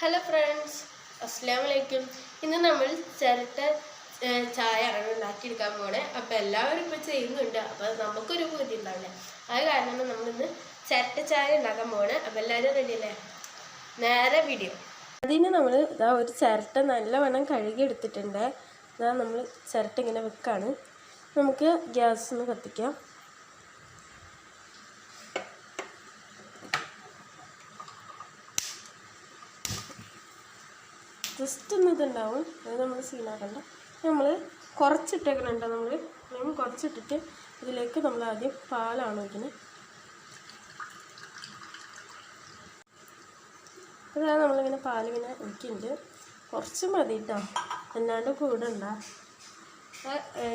Hello friends അസ്സാം വലൈക്കും ഇന്ന് നമ്മൾ ചിരട്ട ചായ ആണ് ഉണ്ടാക്കിയെടുക്കാൻ പോണേ. അപ്പോൾ എല്ലാവരും ഇപ്പോൾ ചെയ്യുന്നുണ്ട്. അപ്പോൾ നമുക്കൊരു ബുദ്ധി ഉണ്ടാവില്ല അത് കാരണം നമ്മളിന്ന് ചിരട്ട ചായ ഉണ്ടാക്കാൻ പോണേ. അപ്പോൾ എല്ലാവരും റെഡി അല്ലേ? നേരെ വീഡിയോ അതിന് നമ്മൾ ഇതാ ഒരു ചിരട്ട നല്ലവണ്ണം കഴുകി എടുത്തിട്ടുണ്ട് ഇതാ നമ്മൾ ചിരട്ട ഇങ്ങനെ വെക്കാണ്. നമുക്ക് ഗ്യാസ് ഒന്ന് കത്തിക്കാം. ജസ്റ്റ് ഒന്ന് ഇതുണ്ടാവും. അത് നമ്മൾ സീനാക്കണ്ട നമ്മൾ കുറച്ചിട്ടേക്കണുണ്ടോ നമ്മൾ നമ്മൾ കുറച്ചിട്ടിട്ട് ഇതിലേക്ക് നമ്മൾ ആദ്യം പാലാണ് വയ്ക്കുന്നത് അതാണ് നമ്മളിങ്ങനെ പാലിങ്ങനെ ഒഴിക്കുന്നുണ്ട് കുറച്ച് മതി കേട്ടോ അല്ലാണ്ട് കൂടണ്ട.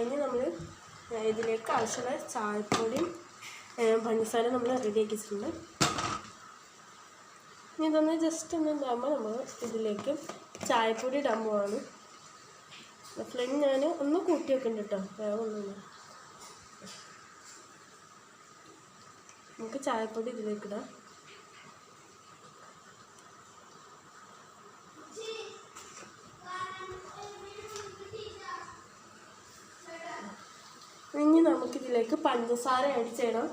ഇനി നമ്മൾ ഇതിലേക്ക് ആവശ്യമുള്ള ചായപ്പൊടിയും പഞ്ചസാര നമ്മൾ റെഡിയാക്കി വെച്ചിട്ടുണ്ട്. ഇനി ഇതൊന്ന് ജസ്റ്റ് ഒന്ന് ഇതാകുമ്പോൾ നമ്മൾ ഇതിലേക്ക് ചായപ്പൊടി ഇടാൻ പോവാണ്. ഫ്ലെയിം ഞാൻ ഒന്ന് കൂട്ടി വെക്കുന്നുണ്ട് കേട്ടോ വേറെ ഒന്നുമില്ല നമുക്ക് ചായപ്പൊടി ഇതിലേക്ക് ഇടാം. ഇനി നമുക്കിതിലേക്ക് പഞ്ചസാര ആഡ് ചെയ്യണം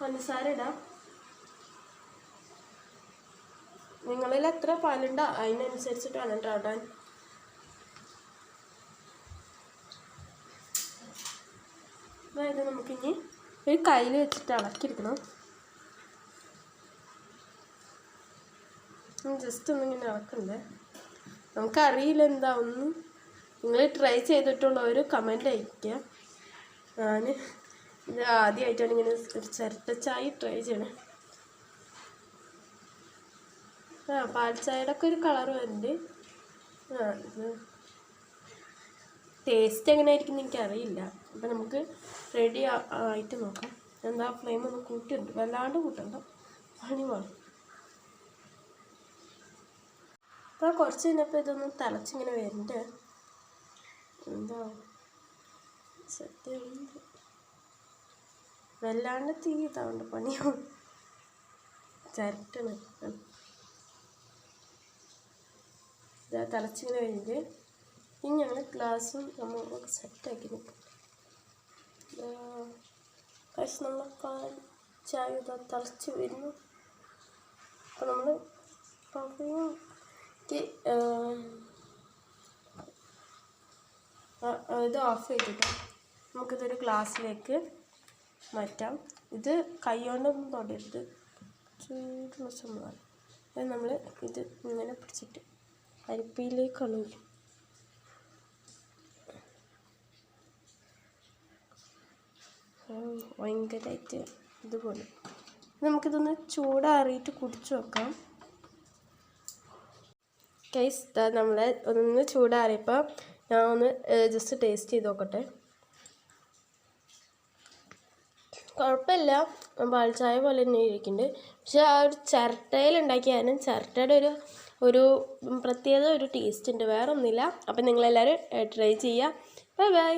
പഞ്ചസാര ഇടാം. നിങ്ങളിൽ എത്ര പാലുണ്ടോ അതിനനുസരിച്ചിട്ട് വേണം കേട്ടോ അതായത് നമുക്കിനി ഒരു കയ്യിൽ വെച്ചിട്ട് ഇളക്കിയെടുക്കണം ജസ്റ്റ് ഒന്നിങ്ങനെ ഇളക്കണ്ടേ നമുക്കറിയില്ല എന്താ ഒന്നും. നിങ്ങൾ ട്രൈ ചെയ്തിട്ടുള്ളവർ കമന്റ് അയക്കുക ഞാൻ ഇത് ആദ്യമായിട്ടാണ് ഇങ്ങനെ ഒരു ചിരട്ടച്ചായി ട്രൈ ചെയ്യണേ. ആ പാൽച്ചായടൊക്കെ ഒരു കളർ വരുന്നുണ്ട്. ആ ഇത് ടേസ്റ്റ് എങ്ങനെയായിരിക്കും എനിക്കറിയില്ല. അപ്പം നമുക്ക് റെഡി ആയിട്ട് നോക്കാം. എന്താ ഫ്ലെയിം ഒന്ന് കൂട്ടിയുണ്ട് വല്ലാണ്ട് കൂട്ടണ്ട. പണി വേണം അപ്പോൾ കുറച്ച് കഴിഞ്ഞപ്പോൾ ഇതൊന്ന് തിളച്ചിങ്ങനെ വരുന്നുണ്ട് എന്താ? സത്യം വല്ലാണ്ട് തീ ഇതാവുണ്ട് പണിയാവും ചിരട്ടണ് ഇതാ തിളച്ചിങ്ങനെ കഴിഞ്ഞിട്ട് ഇനി ഞങ്ങൾ ഗ്ലാസ്സും നമ്മൾ സെറ്റാക്കി നിൽക്കും നമ്മൾ പാൽ ചായ ഇതാ തിളച്ച് വരുന്നു. അപ്പോൾ നമ്മൾ ഇത് ഓഫ് ചെയ്തിട്ട് നമുക്കിതൊരു ഗ്ലാസ്സിലേക്ക് മാറ്റാം. ഇത് കൈ കൊണ്ടൊന്നും തൊടരുത് ചൂടുള്ള സംഭവമാണ്. നമ്മൾ ഇത് ഇങ്ങനെ പിടിച്ചിട്ട് അരിപ്പയിലേക്ക് ഒഴിക്കും ഭയങ്കരമായിട്ട് ഇതുപോലെ. നമുക്കിതൊന്ന് ചൂടാറിയിട്ട് കുടിച്ചു നോക്കാം. കേസ് നമ്മൾ ഒന്ന് ചൂടാറിയപ്പോൾ ഞാൻ ഒന്ന് ജസ്റ്റ് ടേസ്റ്റ് ചെയ്ത് നോക്കട്ടെ. കുഴപ്പമില്ല പാൽച്ചായ പോലെ തന്നെ ഇരിക്കുന്നുണ്ട്. പക്ഷെ ആ ഒരു ചിരട്ടയിൽ ഉണ്ടാക്കിയാലും ചിരട്ടയുടെ ഒരു ഒരു പ്രത്യേക ഒരു ടേസ്റ്റ് ഉണ്ട്. വേറെ ഒന്നുമില്ല അപ്പം നിങ്ങളെല്ലാവരും ട്രൈ ചെയ്യുക. Bye bye